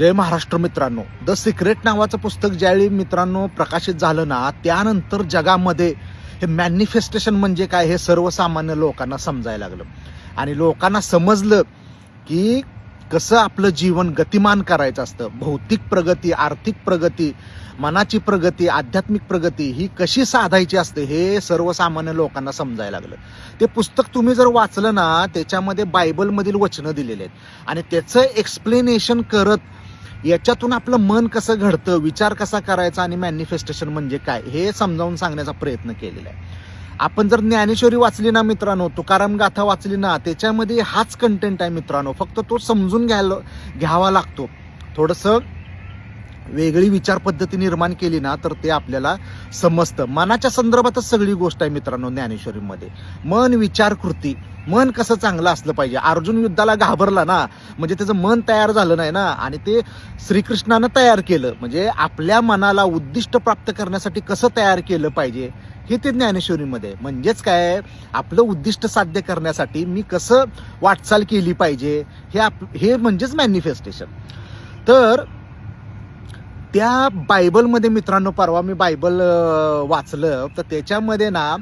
जय महाराष्ट्र मित्रांनो. The secret नावाचं पुस्तक ज्यावेळी मित्रांनो प्रकाशित झालं ना त्यानंतर जगामध्ये हे मॅनिफेस्टेशन म्हणजे काय हे सर्वसामान्य लोकांना समजायला लागलं. आणि लोकांना समजलं की कसं आपलं जीवन गतिमान करायचं असतं. भौतिक प्रगती आर्थिक प्रगती मनाची प्रगती आध्यात्मिक प्रगती ही कशी साधायची असते हे सर्वसामान्य लोकांना समजायला लागलं. ते पुस्तक तुम्ही जर वाचलं ना त्याच्यामध्ये बायबलमधील वचनं दिलेली आहेत. आणि त्याचं एक्सप्लेनेशन करत याच्यातून आपलं मन कसं घडतं विचार कसा करायचा आणि मॅनिफेस्टेशन म्हणजे काय हे समजावून सांगण्याचा प्रयत्न केलेला आहे. आपण जर ज्ञानेश्वरी वाचली ना मित्रांनो तुकाराम गाथा वाचली ना त्याच्यामध्ये हाच कंटेंट आहे मित्रांनो. फक्त तो समजून घ्यायला घ्यावा लागतो. थोडंसं वेगळी विचार पद्धती निर्माण केली ना तर ते आपल्याला समजतं. मनाच्या संदर्भातच सगळी गोष्ट आहे मित्रांनो ज्ञानेश्वरीमध्ये. मन विचार कृती मन कसं चांगलं असलं पाहिजे. अर्जुन युद्धाला घाबरला ना म्हणजे त्याचं मन तयार झालं नाही ना आणि ते श्रीकृष्णानं तयार केलं. म्हणजे आपल्या मनाला उद्दिष्ट प्राप्त करण्यासाठी कसं तयार केलं पाहिजे हे ते ज्ञानेश्वरीमध्ये. आहे. म्हणजेच काय आपलं उद्दिष्ट साध्य करण्यासाठी मी कसं वाटचाल केली पाहिजे हे आप हे म्हणजेच मॅनिफेस्टेशन तर त्या बायबलमध्ये मित्रांनो परवा मी बायबल वाचलं. तर त्याच्यामध्ये ना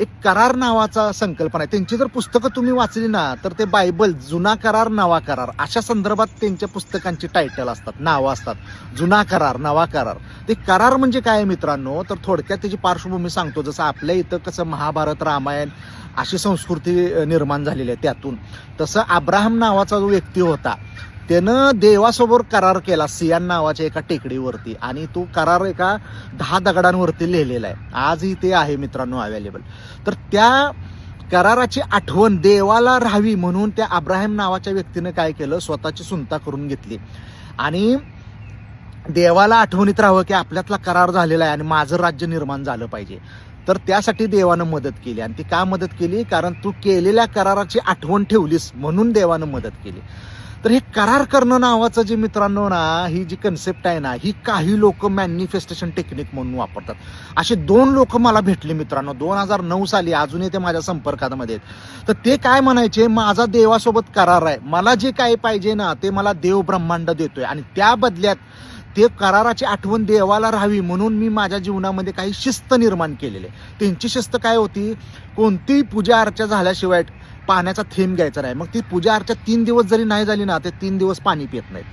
एक करार नावाचा संकल्पना आहे. त्यांची जर पुस्तकं तुम्ही वाचली ना तर ते बायबल जुना करार नवा करार. अशा संदर्भात त्यांच्या पुस्तकांची टायटल असतात नावं असतात. जुना करार नवा करार. ते करार म्हणजे काय मित्रांनो? तर थोडक्यात त्याची पार्श्वभूमी सांगतो. जसं आपल्या इथं कसं महाभारत रामायण अशी संस्कृती निर्माण झालेली आहे त्यातून. तसं अब्राहम नावाचा जो व्यक्ती होता त्यानं देवासोबत करार केला सियान नावाच्या एका टेकडीवरती. आणि तो करार एका दहा दगडांवरती लिहिलेला आहे. आजही ते आहे मित्रांनो अवेलेबल तर त्या कराराची आठवण देवाला राहावी म्हणून त्या अब्राहिम नावाच्या व्यक्तीनं काय केलं? स्वतःची सुनता करून घेतली. आणि देवाला आठवणीत राहावं की आपल्यातला करार झालेला आहे आणि माझं राज्य निर्माण झालं पाहिजे. तर त्यासाठी देवानं मदत केली. आणि ती का मदत केली? कारण तू केलेल्या कराराची आठवण ठेवलीस म्हणून देवानं मदत केली. तर हे करार करणं नावाचं जे मित्रांनो ना ही जी कन्सेप्ट आहे ना ही काही लोक मॅनिफेस्टेशन टेक्निक म्हणून वापरतात. असे दोन लोक मला भेटले मित्रांनो. दोन हजार नऊ साली अजूनही ते माझ्या संपर्कामध्ये आहेत. तर ते काय म्हणायचे? माझा देवासोबत करार आहे. मला जे काय पाहिजे ना ते मला देव ब्रह्मांड देतोय. आणि त्या बदल्यात ते कराराची आठवण देवाला राहावी म्हणून मी माझ्या जीवनामध्ये काही शिस्त निर्माण केलेली आहे. त्यांची शिस्त काय होती? कोणतीही पूजा अर्चा झाल्याशिवाय पाण्याचा थेंब घ्यायचा नाही. मग ती पूजा अर्चा तीन दिवस जरी नाही झाली ना ते तीन दिवस पाणी पित नाहीत.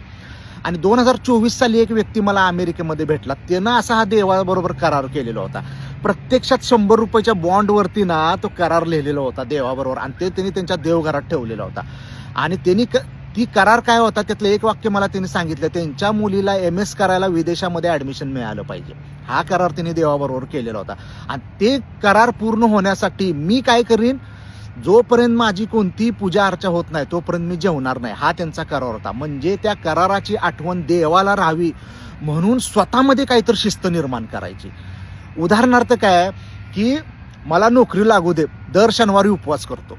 आणि दोन हजार चोवीस साली एक व्यक्ती मला अमेरिकेमध्ये भेटला. त्यानं असा हा देवाबरोबर करार केलेला होता. प्रत्यक्षात शंभर रुपयाच्या बॉन्डवरती ना तो करार लिहिलेला होता देवाबरोबर. आणि ते त्यांनी त्यांच्या देवघरात ठेवलेला होता. आणि त्यांनी क- ती करार काय होता त्यातलं एक वाक्य मला त्यांनी सांगितलं त्यांच्या मुलीला एम एस करायला विदेशामध्ये ऍडमिशन मिळालं पाहिजे. हा करार त्यांनी देवाबरोबर केलेला होता. आणि ते करार पूर्ण होण्यासाठी मी काय करीन? जोपर्यंत माझी कोणतीही पूजा अर्चा होत नाही तोपर्यंत मी जेवणार नाही. हा त्यांचा करार होता. म्हणजे त्या कराराची आठवण देवाला राहावी म्हणून स्वतःमध्ये काहीतरी शिस्त निर्माण करायची. उदाहरणार्थ काय की मला नोकरी लागू दे. दर शनिवारी उपवास करतो.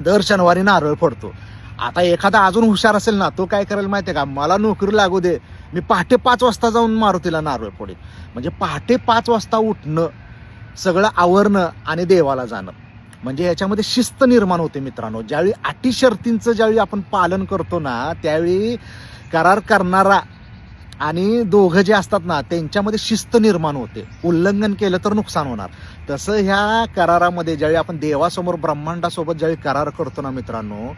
दर शनिवारी नारळ फोडतो. आता एखादा अजून हुशार असेल ना तो काय करेल माहितीये का? मला नोकरी लागू दे. मी पहाटे पाच वाजता जाऊन मारुतीला नारळ पुढे म्हणजे पहाटे पाच वाजता उठणं सगळं आवरणं आणि देवाला जाणं. म्हणजे याच्यामध्ये शिस्त निर्माण होते मित्रांनो. ज्यावेळी अटी शर्तींचं ज्यावेळी आपण पालन करतो ना त्यावेळी करार करणारा आणि दोघं जे असतात ना त्यांच्यामध्ये शिस्त निर्माण होते. उल्लंघन केलं तर नुकसान होणार. तसं ह्या करारामध्ये ज्यावेळी आपण देवासमोर ब्रह्मांडासोबत ज्यावेळी करार करतो ना मित्रांनो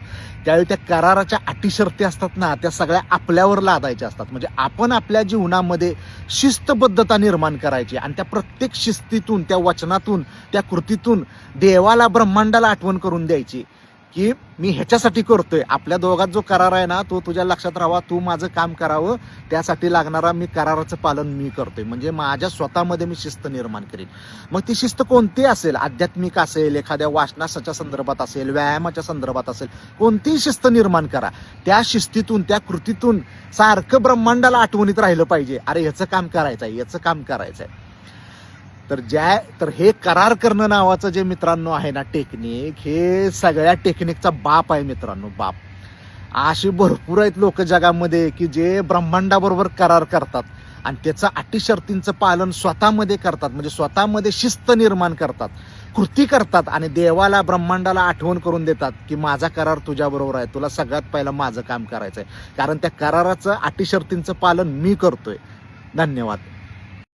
त्यावेळी त्या कराराच्या अटी शर्ती असतात ना त्या सगळ्या आपल्यावर लादायच्या असतात. म्हणजे आपण आपल्या जीवनामध्ये शिस्तबद्धता निर्माण करायची आणि त्या प्रत्येक शिस्तीतून त्या वचनातून त्या कृतीतून देवाला ब्रह्मांडाला आठवण करून द्यायची. की मी ह्याच्यासाठी करतोय. आपल्या दोघात जो करार आहे ना तो तुझ्या लक्षात राहावा तू माझं काम करावं त्यासाठी लागणारा मी कराराचं पालन मी करतोय. म्हणजे माझ्या स्वतःमध्ये मी शिस्त निर्माण करेन. मग ती शिस्त कोणती असेल? आध्यात्मिक असेल एखाद्या वाचनासाच्या संदर्भात असेल व्यायामाच्या संदर्भात असेल कोणतीही शिस्त निर्माण करा. त्या शिस्तीतून त्या कृतीतून सारखं ब्रह्मांडाला आठवणीत राहिलं पाहिजे. अरे ह्याचं काम करायचं आहे याचं काम करायचं आहे तर ज्या तर हे करार करणं नावाचं जे मित्रांनो आहे ना टेक्निक हे सगळ्या टेक्निकचा बाप आहे मित्रांनो बाप. अशी भरपूर आहेत लोक जगामध्ये की जे ब्रह्मांडाबरोबर करार करतात आणि त्याचं अटी शर्तींचं पालन स्वतःमध्ये करतात म्हणजे स्वतःमध्ये शिस्त निर्माण करतात कृती करतात आणि देवाला ब्रह्मांडाला आठवण करून देतात की माझा करार तुझ्याबरोबर आहे तुला सगळ्यात पहिलं माझं काम करायचं आहे कारण त्या कराराचं अटी शर्तींचं पालन मी करतोय. धन्यवाद.